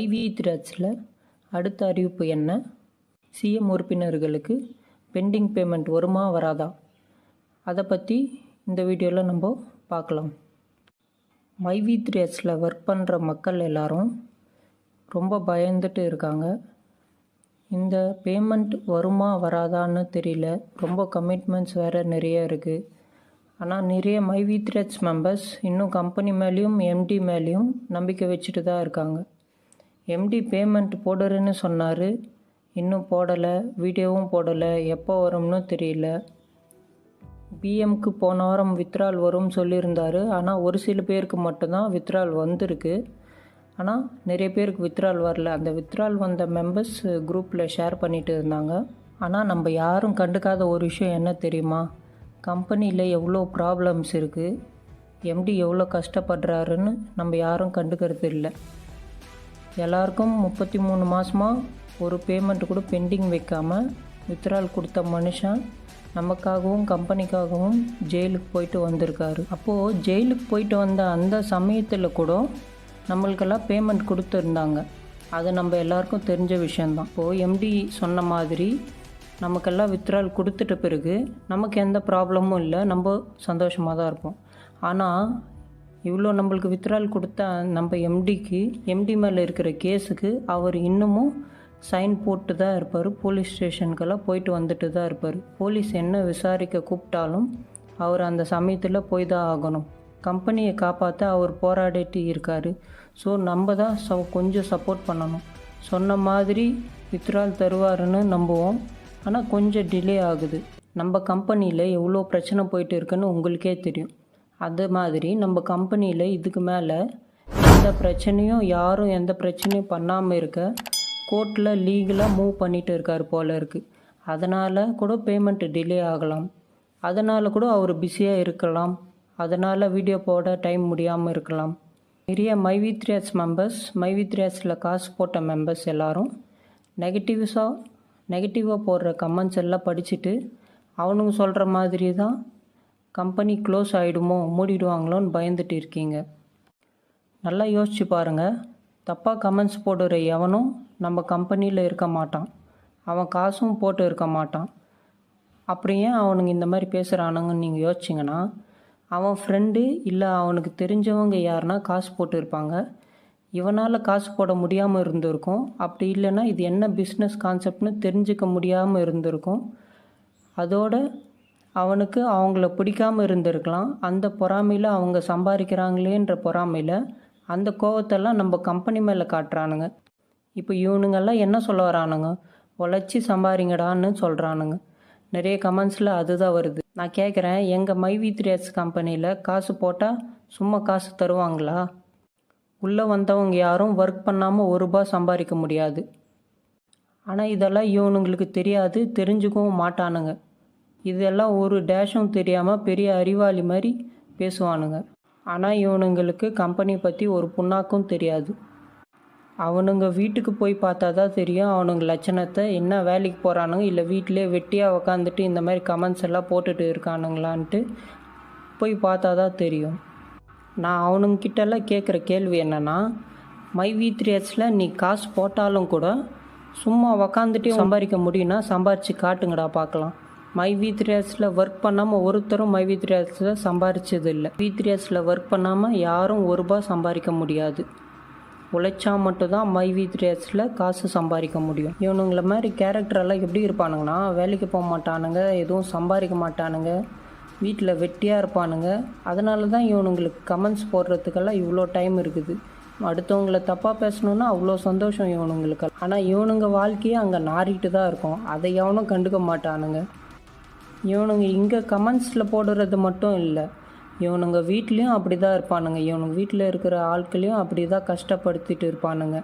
IV திராட்சில் அடுத்த அறிவிப்பு என்ன? சிஎம் உறுப்பினர்களுக்கு பெண்டிங் பேமெண்ட் வருமா வராதா? அதை பற்றி இந்த வீடியோவில் நம்ம பார்க்கலாம் மைவி த்ரேஸில் ஒர்க் பண்ணுற மக்கள் எல்லோரும் ரொம்ப பயந்துட்டு இருக்காங்க. இந்த பேமெண்ட் வருமா வராதான்னு தெரியல. ரொம்ப கமிட்மெண்ட்ஸ் வேறு நிறைய இருக்குது ஆனால் நிறைய மைவி த்ரெட்ஸ் மெம்பர்ஸ் இன்னும் கம்பெனி மேலேயும் எம்டி மேலேயும் நம்பிக்கை வச்சுட்டு தான் இருக்காங்க. எம்டி பேமெண்ட் போடுறேன்னு சொன்னார். இன்னும் போடலை. வீடியோவும் போடலை. எப்போ வரும்னு தெரியல. பிஎம்க்கு போன வாரம் வித்ரால் வரும்னு சொல்லியிருந்தாரு. ஆனால் ஒரு சில பேருக்கு மட்டும்தான் வித்ரால் வந்திருக்கு. ஆனால் நிறைய பேருக்கு வித்ரால் வரல. அந்த வித்ரால் வந்த மெம்பர்ஸ் குரூப்பில் ஷேர் பண்ணிட்டு இருந்தாங்க. ஆனால் நம்ம யாரும் கண்டுக்காத ஒரு விஷயம் என்ன தெரியுமா? கம்பெனியில் எவ்வளோ ப்ராப்ளம்ஸ் இருக்குது எம்டி எவ்வளோ கஷ்டப்படுறாருன்னு நம்ம யாரும் கண்டுக்கிறது இல்லை. எல்லாருக்கும் முப்பத்தி மூணு மாதமாக ஒரு பேமெண்ட் கூட பெண்டிங் வைக்காமல் வித்ரால் கொடுத்த மனுஷன் நமக்காகவும் கம்பெனிக்காகவும் ஜெயிலுக்கு போயிட்டு வந்திருக்காரு. அப்போது ஜெயிலுக்கு போயிட்டு வந்த அந்த சமயத்தில் கூட நம்மளுக்கெல்லாம் பேமெண்ட் கொடுத்துருந்தாங்க. அது நம்ம எல்லாருக்கும் தெரிஞ்ச விஷயந்தான் இப்போது எம்டி சொன்ன மாதிரி நமக்கெல்லாம் வித்ரால் கொடுத்துட்ட பிறகு நமக்கு எந்த ப்ராப்ளமும் இல்லை. நம்ம சந்தோஷமாக தான் இருப்போம். ஆனால் இவ்வளோ நம்மளுக்கு வித்ரால் கொடுத்த நம்ம எம்டிக்கு எம்டி மேலே இருக்கிற கேஸுக்கு அவர் இன்னமும் சைன் போட்டு தான் இருப்பார். போலீஸ் ஸ்டேஷனுக்கெல்லாம் போயிட்டு வந்துட்டு தான் இருப்பார். போலீஸ் என்ன விசாரிக்க கூப்பிட்டாலும் அவர் அந்த சமயத்தில் போய் தான் ஆகணும். கம்பெனியை காப்பாற்ற அவர் போராடிட்டு இருக்கார். ஸோ நம்ம தான் ச கொஞ்சம் சப்போர்ட் பண்ணணும். சொன்ன மாதிரி வித்ரால் தருவாருன்னு நம்புவோம். ஆனால் கொஞ்சம் டிலே ஆகுது. நம்ம கம்பெனியில் எவ்வளோ பிரச்சனை போயிட்டு இருக்குன்னு உங்களுக்கே தெரியும். அது மாதிரி நம்ம கம்பெனியில் இதுக்கு மேலே எந்த பிரச்சனையும் யாரும் எந்த பிரச்சனையும் பண்ணாமல் இருக்க கோர்ட்டில் லீகலாக மூவ் பண்ணிட்டு இருக்கார் போல இருக்குது அதனால் கூட பேமெண்ட் டிலே ஆகலாம். அதனால் கூட அவர் பிஸியாக இருக்கலாம். அதனால் வீடியோ போட டைம் முடியாமல் இருக்கலாம். நிறைய மைவித்ரியாஸ் மெம்பர்ஸ் மைவித்ரியாஸில் காசு போட்ட மெம்பர்ஸ் எல்லோரும் நெகட்டிவ்ஸாக நெகட்டிவாக போடுற கமெண்ட்ஸ் எல்லாம் படிச்சுட்டு அவனுங்க சொல்கிற மாதிரி தான் கம்பெனி க்ளோஸ் ஆகிடுமோ மூடிடுவாங்களோன்னு பயந்துட்டு இருக்கீங்க. நல்லா யோசிச்சு பாருங்கள் தப்பாக கமெண்ட்ஸ் போடுற எவனும் நம்ம கம்பெனியில் இருக்க மாட்டான். அவன் காசும் போட்டு இருக்க மாட்டான். அப்படி ஏன் அவனுங்க இந்த மாதிரி பேசுகிறானுங்கன்னு நீங்கள் யோசிச்சிங்கன்னா அவன் ஃப்ரெண்டு இல்லை அவனுக்கு தெரிஞ்சவங்க யாருன்னா காசு போட்டு இருப்பாங்க இவனால் காசு போட முடியாமல் இருந்திருக்கும். அப்படி இல்லைன்னா இது என்ன பிஸ்னஸ் கான்செப்ட்னு தெரிஞ்சுக்க முடியாமல் இருந்திருக்கும். அதோட அவனுக்கு அவங்கள பிடிக்காம இருந்திருக்கலாம். அந்த பொறாமையில் அவங்க சம்பாதிக்கிறாங்களேன்ற பொறாமையில் அந்த கோவத்தெல்லாம் நம்ம கம்பெனி மேலே காட்டுறானுங்க. இப்போ இவனுங்கெல்லாம் என்ன சொல்ல வரானுங்க? உழைச்சி சம்பாதிங்கடான்னு சொல்கிறானுங்க நிறைய கமெண்ட்ஸில் அதுதான் வருது. நான் கேட்குறேன் எங்கள் மைவி த்ரேஸ் கம்பெனியில் காசு போட்டால் சும்மா காசு தருவாங்களா? உள்ளே வந்தவங்க யாரும் ஒர்க் பண்ணாமல் ஒரு ரூபா சம்பாதிக்க முடியாது. ஆனால் இதெல்லாம் இவனுங்களுக்கு தெரியாது தெரிஞ்சுக்கவும் மாட்டானுங்க. இதெல்லாம் ஒரு டேஷும் தெரியாமல் பெரிய அறிவாளி மாதிரி பேசுவானுங்க. ஆனால் இவனுங்களுக்கு கம்பெனி பற்றி ஒரு புண்ணாக்கும் தெரியாது. அவனுங்க வீட்டுக்கு போய் பார்த்தா தான் தெரியும் அவனுங்க லட்சணத்தை என்ன வேலைக்கு போகிறானுங்க இல்லை வீட்டிலே வெட்டியாக உக்காந்துட்டு இந்த மாதிரி கமெண்ட்ஸ் எல்லாம் போட்டுட்டு இருக்கானுங்களான்ட்டு போய் பார்த்தா தான் தெரியும். நான் அவனுங்கிட்டெல்லாம் கேட்குற கேள்வி என்னென்னா மை வி த்ரீஎஸில் நீ காசு போட்டாலும் கூட சும்மா உக்காந்துட்டே சம்பாதிக்க முடியும்னா சம்பாரித்து காட்டுங்கடா பார்க்கலாம். மை வி ஒர்க் பண்ணாமல் ஒருத்தரும் மை வி சம்பாரிச்சது இல்லை வி ஒர்க் பண்ணாமல் யாரும் ஒரு ரூபா சம்பாதிக்க முடியாது. உழைச்சா மட்டும்தான் மை வி காசு சம்பாதிக்க முடியும். இவனுங்கள மாதிரி கேரக்டரெல்லாம் எப்படி இருப்பானுங்கன்னா வேலைக்கு போக மாட்டானுங்க எதுவும் சம்பாதிக்க மாட்டானுங்க வீட்டில் வெட்டியாக இருப்பானுங்க. அதனால தான் இவனுங்களுக்கு கமெண்ட்ஸ் போடுறதுக்கெல்லாம் இவ்வளோ டைம் இருக்குது. அடுத்தவங்கள தப்பாக பேசணுன்னா அவ்வளோ சந்தோஷம் இவனுங்களுக்கு ஆனால் இவனுங்க வாழ்க்கையே அங்கே நாரிட்டு தான் இருக்கும். அதை எவனும் கண்டுக்க மாட்டானுங்க. இவனுங்க இங்கே கமெண்ட்ஸில் போடுறது மட்டும் இல்லை. இவனுங்க வீட்லேயும் அப்படி தான் இருப்பானுங்க. இவனுங்க வீட்டில் இருக்கிற ஆட்களையும் அப்படி தான் கஷ்டப்படுத்திட்டு இருப்பானுங்க.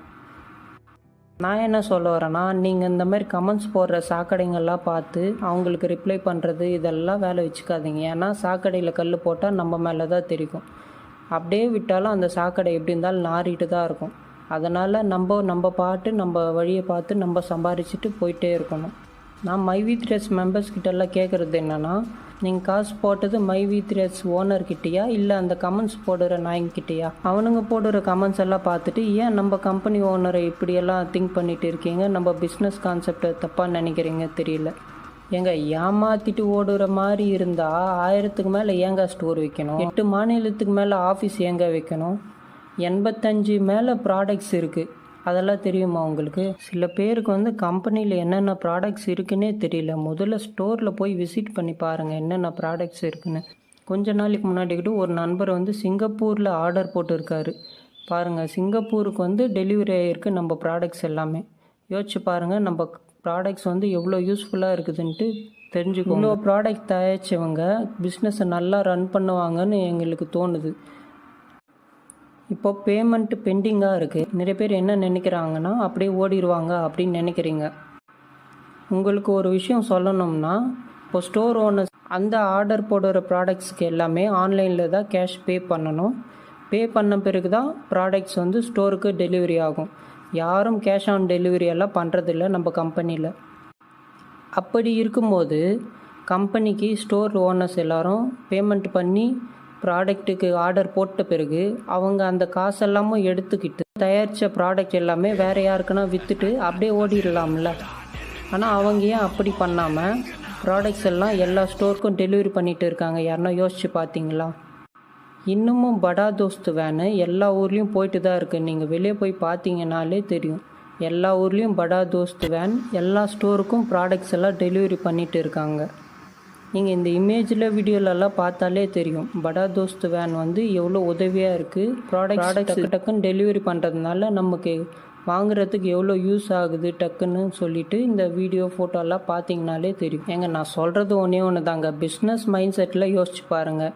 நான் என்ன சொல்ல வரேன்னா நீங்கள் இந்த மாதிரி கமெண்ட்ஸ் போடுற சாக்கடைங்கள்லாம் பார்த்து அவங்களுக்கு ரிப்ளை பண்ணுறது இதெல்லாம் வேலை வச்சுக்காதீங்க. ஏன்னா சாக்கடையில் கல் போட்டால் நம்ம மேலே தான் தெரிக்கும் அப்படியே விட்டாலும் அந்த சாக்கடை எப்படி இருந்தாலும் நாறிட்டு தான் இருக்கும். அதனால் நம்ம நம்ம பாட்டு நம்ம வழியை பார்த்து நம்ம சம்பாரிச்சிட்டு போயிட்டே இருக்கணும். நான் மை த்ரெஸ் மெம்பர்ஸ் கிட்டெல்லாம் கேட்குறது என்னென்னா நீங்கள் காசு போட்டது மை வி த்ரீஎஸ் ஓனர்கிட்டயா இல்லை அந்த கமெண்ட்ஸ் போடுற நாய்ங்கிட்டயா அவனுங்க போடுற கமெண்ட்ஸ் எல்லாம் பார்த்துட்டு ஏன் நம்ம கம்பெனி ஓனரை இப்படியெல்லாம் திங்க் பண்ணிட்டு இருக்கீங்க? நம்ம பிஸ்னஸ் கான்செப்டை தப்பாக நினைக்கிறீங்க? தெரியல. ஏங்க ஏமாத்திட்டு ஓடுற மாதிரி இருந்தால் ஆயிரத்துக்கு மேலே ஏங்க ஸ்டோர் வைக்கணும்? எட்டு மாநிலத்துக்கு மேலே ஆஃபீஸ் ஏங்க வைக்கணும்? எண்பத்தஞ்சு மேலே ப்ராடக்ட்ஸ் இருக்குது அதெல்லாம் தெரியுமா உங்களுக்கு? சில பேருக்கு வந்து கம்பெனியில் என்னென்ன ப்ராடக்ட்ஸ் இருக்குன்னே தெரியல. முதல்ல ஸ்டோரில் போய் விசிட் பண்ணி பாருங்கள் என்னென்ன ப்ராடக்ட்ஸ் இருக்குன்னு. கொஞ்ச நாளைக்கு முன்னாடி கூட ஒரு நண்பர் வந்து சிங்கப்பூரில் ஆர்டர் போட்டிருக்காரு. பாருங்கள் சிங்கப்பூருக்கு வந்து டெலிவரி ஆகிருக்கு நம்ம ப்ராடக்ட்ஸ் எல்லாமே. யோசிச்சு பாருங்கள் நம்ம ப்ராடக்ட்ஸ் வந்து எவ்வளோ யூஸ்ஃபுல்லாக இருக்குதுன்ட்டு தெரிஞ்சுக்கோ இவ்வளோ ப்ராடக்ட் தயாரிச்சவங்க பிஸ்னஸை நல்லா ரன் பண்ணுவாங்கன்னு எங்களுக்கு தோணுது. இப்போ பேமெண்ட் பெண்டிங்காக இருக்குது நிறைய பேர் என்ன நினைக்கிறாங்கன்னா அப்படியே ஓடிடுவாங்க அப்படின்னு நினைக்கிறீங்க. உங்களுக்கு ஒரு விஷயம் சொல்லணும்னா இப்போ ஸ்டோர் ஓனர் அந்த ஆர்டர் போடுற ப்ராடக்ட்ஸ்க்கு எல்லாமே ஆன்லைனில் தான் கேஷ் பே பண்ணணும். பே பண்ண பிறகு தான் ப்ராடக்ட்ஸ் வந்து ஸ்டோருக்கு டெலிவரி ஆகும். யாரும் கேஷ் ஆன் டெலிவரி எல்லாம் பண்ணுறதில்ல நம்ம கம்பெனியில் அப்படி இருக்கும்போது கம்பெனிக்கு ஸ்டோர் ஓனர்ஸ் எல்லாரும் பேமெண்ட் பண்ணி ப்ராடக்ட்டுக்கு ஆர்டர் போட்ட பிறகு அவங்க அந்த காசெல்லாமும் எடுத்துக்கிட்டு தயாரித்த ப்ராடக்ட் எல்லாமே வேறு யாருக்குன்னா விற்றுட்டு அப்படியே ஓடிடலாம்ல ஆனால் அவங்க ஏன் அப்படி பண்ணாமல் ப்ராடக்ட்ஸ் எல்லாம் எல்லா ஸ்டோருக்கும் டெலிவரி பண்ணிட்டு இருக்காங்க? யாருன்னா யோசிச்சு பார்த்தீங்களா இன்னமும் படா தோஸ்து வேனு எல்லா ஊர்லேயும் போயிட்டு தான் இருக்குது நீங்கள் வெளியே போய் பார்த்தீங்கனாலே தெரியும். எல்லா ஊர்லேயும் படா தோஸ்து வேன் எல்லா ஸ்டோருக்கும் ப்ராடக்ட்ஸ் எல்லாம் டெலிவரி பண்ணிட்டு இருக்காங்க. நீங்கள் இந்த இமேஜில் வீடியோலலாம் பார்த்தாலே தெரியும். படா தோஸ்து வேன் வந்து எவ்வளோ உதவியாக இருக்குது ப்ராடக்ட் ப்ராடக்ட்ஸ் டக்குன்னு டெலிவரி பண்ணுறதுனால நமக்கு வாங்குறதுக்கு எவ்வளோ யூஸ் ஆகுது டக்குன்னு சொல்லிட்டு இந்த வீடியோ ஃபோட்டோலாம் பார்த்தீங்கனாலே தெரியும். ஏங்க நான் சொல்கிறது ஒன்றே ஒன்று தாங்க பிஸ்னஸ் மைண்ட் செட்டில் யோசிச்சு பாருங்கள்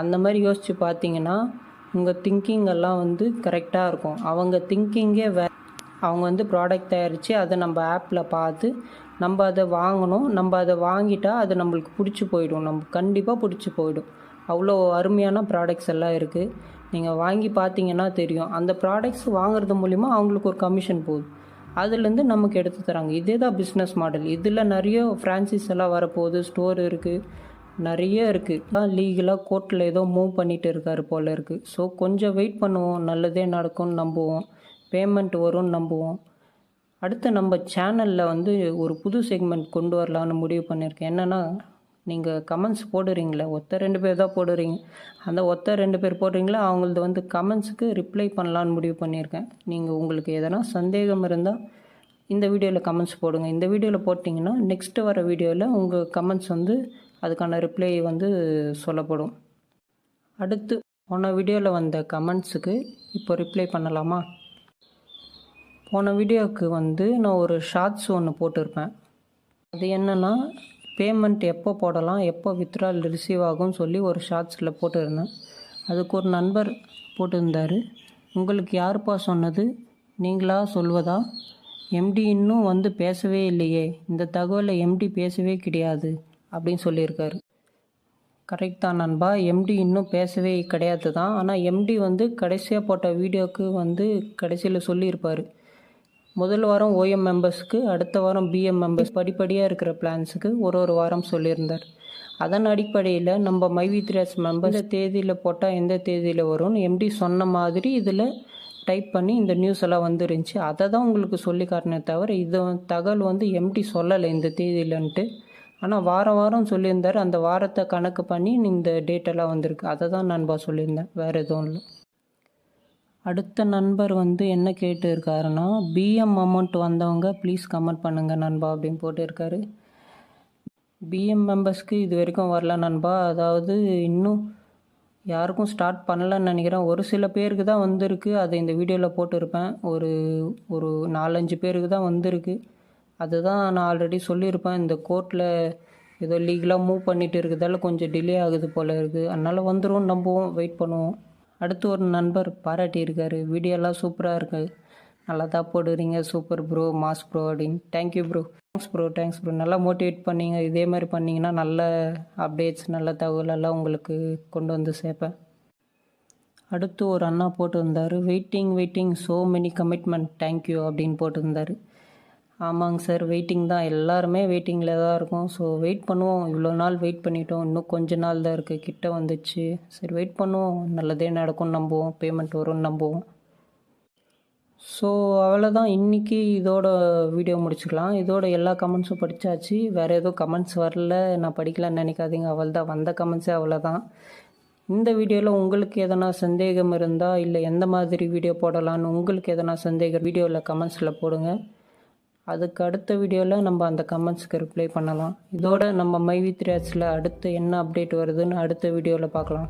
அந்த மாதிரி யோசித்து பார்த்தீங்கன்னா உங்கள் திங்கிங் எல்லாம் வந்து கரெக்டாக இருக்கும். அவங்க திங்கிங்கே வே அவங்க வந்து ப்ராடக்ட் தயாரித்து அதை நம்ம ஆப்பில் பார்த்து நம்ம அதை வாங்கணும் நம்ம அதை வாங்கிட்டால் அது நம்மளுக்கு பிடிச்சி போயிடும். நம்ம கண்டிப்பாக பிடிச்சி போயிடும். அவ்வளோ அருமையான ப்ராடக்ட்ஸ் எல்லாம் இருக்குது நீங்கள் வாங்கி பார்த்தீங்கன்னா தெரியும். அந்த ப்ராடக்ட்ஸ் வாங்குறது மூலிமா அவங்களுக்கு ஒரு கமிஷன் போகுது அதுலேருந்து நமக்கு எடுத்து தராங்க. இதே தான் பிஸ்னஸ் மாடல் இதில் நிறைய ஃப்ரான்சிஸ் எல்லாம் வரப்போகுது. ஸ்டோர் இருக்குது நிறைய இருக்குது லீகலாக கோர்ட்டில் ஏதோ மூவ் பண்ணிகிட்டு இருக்காரு போல இருக்குது ஸோ கொஞ்சம் வெயிட் பண்ணுவோம். நல்லதே நடக்கும்னு நம்புவோம். பேமெண்ட் வரும்னு நம்புவோம். அடுத்து நம்ம சேனலில் வந்து ஒரு புது செக்மெண்ட் கொண்டு வரலான்னு முடிவு பண்ணியிருக்கேன். என்னென்னா நீங்கள் கமெண்ட்ஸ் போடுறீங்களே ஒத்த ரெண்டு பேர் தான் போடுறீங்க. அந்த ஒத்த ரெண்டு பேர் போடுறீங்களா அவங்களது வந்து கமெண்ட்ஸுக்கு ரிப்ளை பண்ணலான்னு முடிவு பண்ணியிருக்கேன். நீங்கள் உங்களுக்கு எதனா சந்தேகம் இருந்தால் இந்த வீடியோவில் கமெண்ட்ஸ் போடுங்க. இந்த வீடியோவில் போட்டிங்கன்னா நெக்ஸ்ட்டு வர வீடியோவில் உங்கள் கமெண்ட்ஸ் வந்து அதுக்கான ரிப்ளை வந்து சொல்லப்படும். அடுத்து போன வீடியோவில் வந்த கமெண்ட்ஸுக்கு இப்போ ரிப்ளை பண்ணலாமா? போன வீடியோவுக்கு வந்து நான் ஒரு ஷார்ட்ஸ் ஒன்று போட்டிருப்பேன். அது என்னென்னா பேமெண்ட் எப்போ போடலாம் எப்போ வித்ட்ரால் ரிசீவ் ஆகும்னு சொல்லி ஒரு ஷார்ட்ஸில் போட்டிருந்தேன். அதுக்கு ஒரு நண்பர் போட்டிருந்தார். உங்களுக்கு யாருப்பா சொன்னது? நீங்களா சொல்வதா? எம்டி இன்னும் வந்து பேசவே இல்லையே. இந்த தகவலை எம்டி பேசவே கிடையாது அப்படின்னு சொல்லியிருக்காரு. கரெக்ட் தான் நண்பா. எம்டி இன்னும் பேசவே கிடையாது தான் ஆனால் எம்டி வந்து கடைசியாக போட்ட வீடியோவுக்கு வந்து கடைசியில் சொல்லியிருப்பார். முதல் வாரம் ஓஎம் மெம்பர்ஸ்க்கு அடுத்த வாரம் பிஎம் மெம்பர்ஸ் படிப்படியாக இருக்கிற பிளான்ஸுக்கு ஒரு ஒரு வாரம் சொல்லியிருந்தார். அதன் அடிப்படையில் நம்ம மைவி த்ரீஎஸ் மெம்பர் இந்த தேதியில் போட்டால் எந்த தேதியில் வரும்னு எம்டி சொன்ன மாதிரி இதில் டைப் பண்ணி இந்த நியூஸ் எல்லாம் வந்துருந்துச்சு. அதை தான் உங்களுக்கு சொல்லி காட்டினே தவிர இது தகவல் வந்து எம்டி சொல்லலை இந்த தேதியிலன்ட்டு. ஆனால் வாரம் வாரம் சொல்லியிருந்தார். அந்த வாரத்தை கணக்கு பண்ணி இந்த டேட்டெல்லாம் வந்திருக்கு. அதை தான் நண்பா சொல்லியிருந்தேன். வேறு எதுவும் இல்லை. அடுத்த நண்பர் வந்து என்ன கேட்டு இருக்காருன்னா பிஎம் அமௌண்ட் வந்தவங்க ப்ளீஸ் கமெண்ட் பண்ணுங்கள் நண்பா அப்படின்னு போட்டிருக்காரு. பிஎம் மெம்பர்ஸ்க்கு இது வரைக்கும் வரல நண்பா. அதாவது இன்னும் யாருக்கும் ஸ்டார்ட் பண்ணலன்னு நினைக்கிறேன். ஒரு சில பேருக்கு தான் வந்திருக்கு. அதை இந்த வீடியோவில் போட்டிருப்பேன். ஒரு ஒரு நாலஞ்சு பேருக்கு தான் வந்திருக்கு. அதுதான் நான் ஆல்ரெடி சொல்லியிருப்பேன். இந்த கோர்ட்டில் ஏதோ லீகலாக மூவ் பண்ணிட்டு இருக்கிறதால கொஞ்சம் டிலே ஆகுது போல இருக்குது அதனால் வந்துடும் நம்புவோம். வெயிட் பண்ணுவோம். அடுத்து ஒரு நண்பர் பாராட்டியிருக்காரு. வீடியோலாம் சூப்பராக இருக்குது நல்லா தான் போடுறீங்க சூப்பர் ப்ரோ மாஸ் ப்ரோ அப்படின்னு. Thank you bro thanks bro thanks bro நல்லா மோட்டிவேட் பண்ணீங்க. இதே மாதிரி பண்ணிங்கன்னா நல்ல அப்டேட்ஸ் நல்ல தகவலெல்லாம் உங்களுக்கு கொண்டு வந்து சேர்ப்பேன். அடுத்து ஒரு அண்ணா போட்டிருந்தார். Waiting waiting so many commitment thank you அப்படின்னு போட்டிருந்தார். ஆமாங்க சார். வெயிட்டிங் தான். எல்லாருமே வெயிட்டிங்கில் தான் இருக்கும். ஸோ வெயிட் பண்ணுவோம். இவ்வளோ நாள் வெயிட் பண்ணிட்டோம். இன்னும் கொஞ்ச நாள் தான் இருக்குது கிட்ட வந்துச்சு. சரி வெயிட் பண்ணுவோம். நல்லதே நடக்கும்னு நம்புவோம். பேமெண்ட் வரும்னு நம்புவோம். ஸோ அவ்வளோதான் இன்றைக்கி இதோட வீடியோ முடிச்சுக்கலாம். இதோட எல்லா கமெண்ட்ஸும் படித்தாச்சு வேறு எதுவும் கமெண்ட்ஸ் வரல. நான் படிக்கலாம்னு நினைக்காதீங்க. அவள் தான் வந்த கமெண்ட்ஸே அவ்வளோதான் இந்த வீடியோவில் உங்களுக்கு எதனா சந்தேகம் இருந்தால் இல்லை எந்த மாதிரி வீடியோ போடலான்னு உங்களுக்கு எதனா சந்தேகம் வீடியோவில் கமெண்ட்ஸில் போடுங்க. அதுக்கு அடுத்த வீடியோவில் நம்ம அந்த கமெண்ட்ஸ்க்கு ரிப்ளை பண்ணலாம். இதோட நம்ம மைவி த்ரேட்ஸில் அடுத்து என்ன அப்டேட் வருதுன்னு அடுத்த வீடியோவில் பார்க்கலாம்.